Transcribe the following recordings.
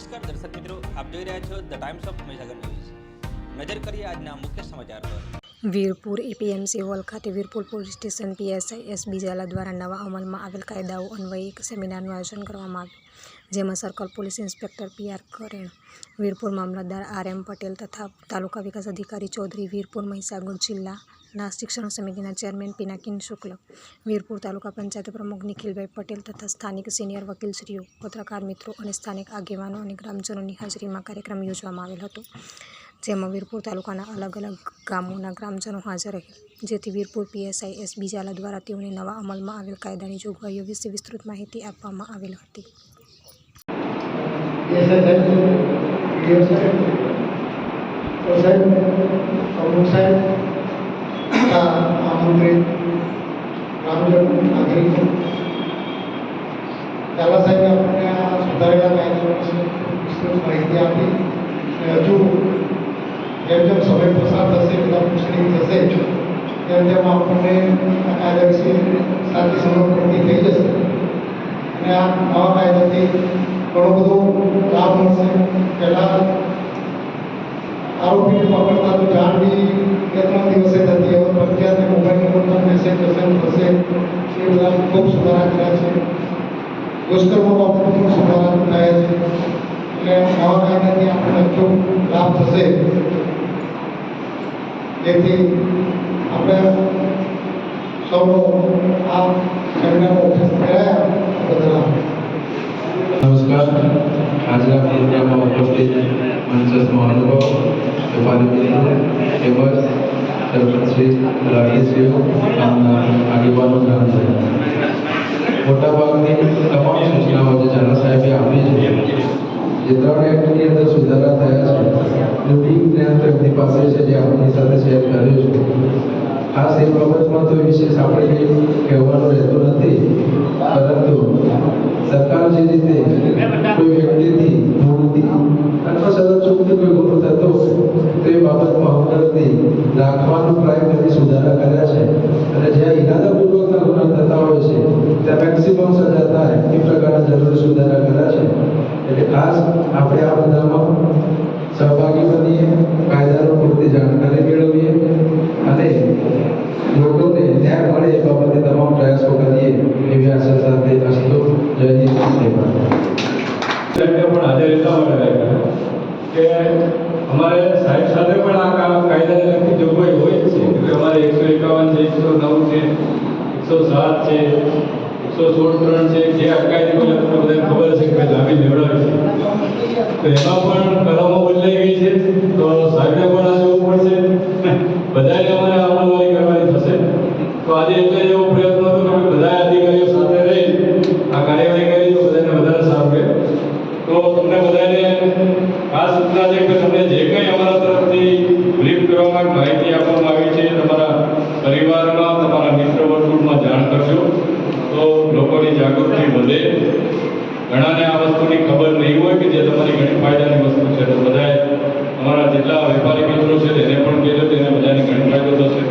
નમસ્કાર દર્શક મિત્રો, આપ જોઈ રહ્યા છો the Times of Mahisagar news નજર કરીએ આજના મુખ્ય સમાચાર પર. વીરપુર એપીએમસી હોલ ખાતે Virpur police station PSI S Bijala દ્વારા નવા અમલમાં આવેલ કાયદાઓ અન્વયે એક સેમિનારનું આયોજન કરવામાં આવ્યું, જેમાં circle police inspector P R Karen, Virpur મામલતદાર આર એમ પટેલ તથા તાલુકા વિકાસ અધિકારી ચૌધરી વીરપુર મહીસાગર જિલ્લાના શિક્ષણ સમિતિના ચેરમેન પિનાકિન શુક્લ, વીરપુર તાલુકા પંચાયત પ્રમુખ નિખિલભાઈ પટેલ તથા સ્થાનિક સિનિયર વકીલશ્રીઓ, પત્રકાર મિત્રો અને સ્થાનિક આગેવાનો અને ગ્રામજનોની હાજરીમાં કાર્યક્રમ યોજવામાં આવેલ હતો, જેમાં વીરપુર તાલુકાના અલગ અલગ ગામોના ગ્રામજનો હાજર રહેલ જેથી વીરપુર પીએસઆઈ એસ બીજાલા દ્વારા તેઓને નવા અમલમાં આવેલ કાયદાની જોગવાઈઓ વિશે વિસ્તૃત માહિતી આપવામાં આવેલ હતી. સાહેબ ડીઓ સાહેબ ઓ સાહેબ પ્રમુખ સાહેબ તથા આમંત્રિત ગ્રામજનો નાગરિકો પહેલા સાહેબે આપણને આ સુધારેલા કાયદાઓ વિશે માહિતી આપી. અને હજુ જેમ જેમ સમય પસાર થશે, બધા પૂછણી થશે તેમ તેમ આપણને આ કાયદા વિશે સાચી સમજ પડતી થઈ જશે. અને આ નવા કાયદાથી ઘણો બધો લાભ મળશે. પહેલાં આરોપીને પકડતા તો જાણ બી બે ત્રણ દિવસે થતી હવે ફરજિયાત મોબાઈલ નંબર પર મેસેજ પસંદ થશે એ બધા ખૂબ સુધારા કર્યા છે દુષ્કર્મ બાબતે પણ સુધારા થયા છે એટલે નવા કાયદાથી આપણને હજુ લાભ થશે જેથી આપણે સૌનો આ સેમિનારમાં ઉપસ્થિત કરાયા બદલ આભાર. નમસ્કાર આજના પ્રોગ્રામમાં ઉપસ્થિત મંચસ્થ મહાનુભાવ વેપારી મિત્રો તેમજ સરપંચશ્રી રાજ્યશ્રીઓ ગામના આગેવાનો ગ્રામજનો મોટાભાગની તમામ સૂચનાઓ જે જાના સાહેબે આપી છે જે ત્રણ એક્ટની અંદર સુધારા થયા છે ડ્યુટી જ્ઞાન તો એમની પાસે છે જે આપણી સાથે શેર કર્યું છે બાબતમાં તો વિશેષ આપણે કહેવાનું રહેતું નથી. પરંતુ સરકાર જે રીતે કોઈ વ્યક્તિથી ભૂલથી અથવા સતત ચૂકથી કોઈ ગુનો થતો તે બાબતમાં હમદર્દી રાખવાનો પ્રયત્ન કરી સુધારા કર્યા છે. અને જ્યાં ઇરાદાપૂર્વકના ગુના થતા હોય છે, ત્યાં મેક્સિમમ સજા થાય એ પ્રકારના જરૂરી સુધારા કર્યા છે. એટલે ખાસ આપણે આ બધામાં સહભાગી બનીએ, કાયદાનો સાથે અસ્તુ જયજી પણ હાજર એટલા માટે કે અમારે સાહેબ સાથે પણ આ કામ કાયદાને લગતી જોગવાઈ હોય જ છે, કે અમારે એકસો એકાવન છે, એકસો નવ છે, એકસો સાત છે, એકસો સોળ ત્રણ છે, જે કોઈ તમને બધાને ખબર છે કે લાંબી લેવડાવી છે. તો એમાં પણ કલમો બદલાઈ ગઈ છે, તો સાહેબને પણ આ જોવું પડશે બધાને અમારે અમલવારી કરવાની થશે તો આજે એટલે એવો પ્રયત્ન હતો કે ભાઈ બધા અધિકારીઓ સાથે રહી આ કાર્યવાહી કરી તો બધાને વધારે સારું રહે તો તમને બધાને આ સૂચના છે કે તમને જે કંઈ અમારા તરફથી બ્રીફ કરવામાં માહિતી આપવામાં આવી છે તમારા પરિવારમાં તમારા મિત્ર વર્તુળમાં જાણ કરજો તો લોકોની જાગૃતિ વધે ઘણાને આ વસ્તુની ખબર નહીં હોય કે જે તમારી ઘણી ફાયદાની વસ્તુ છે. તો બધાએ અમારા જેટલા વેપારી મિત્રો છે તેને પણ કહેજો તેને બધાને ઘણો ફાયદો થશે.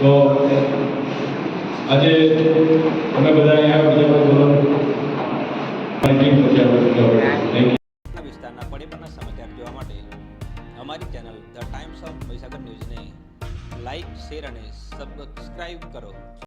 તો આજે અમે બધા અહીંયા બીજા બોલો માહિતી પછી આપણે વિસ્તારના પરના સમાચાર જોવા માટે અમારી channel the Times of Mahisagar ન્યૂઝને લાઇક શેર અને સબસ્ક્રાઇબ કરો.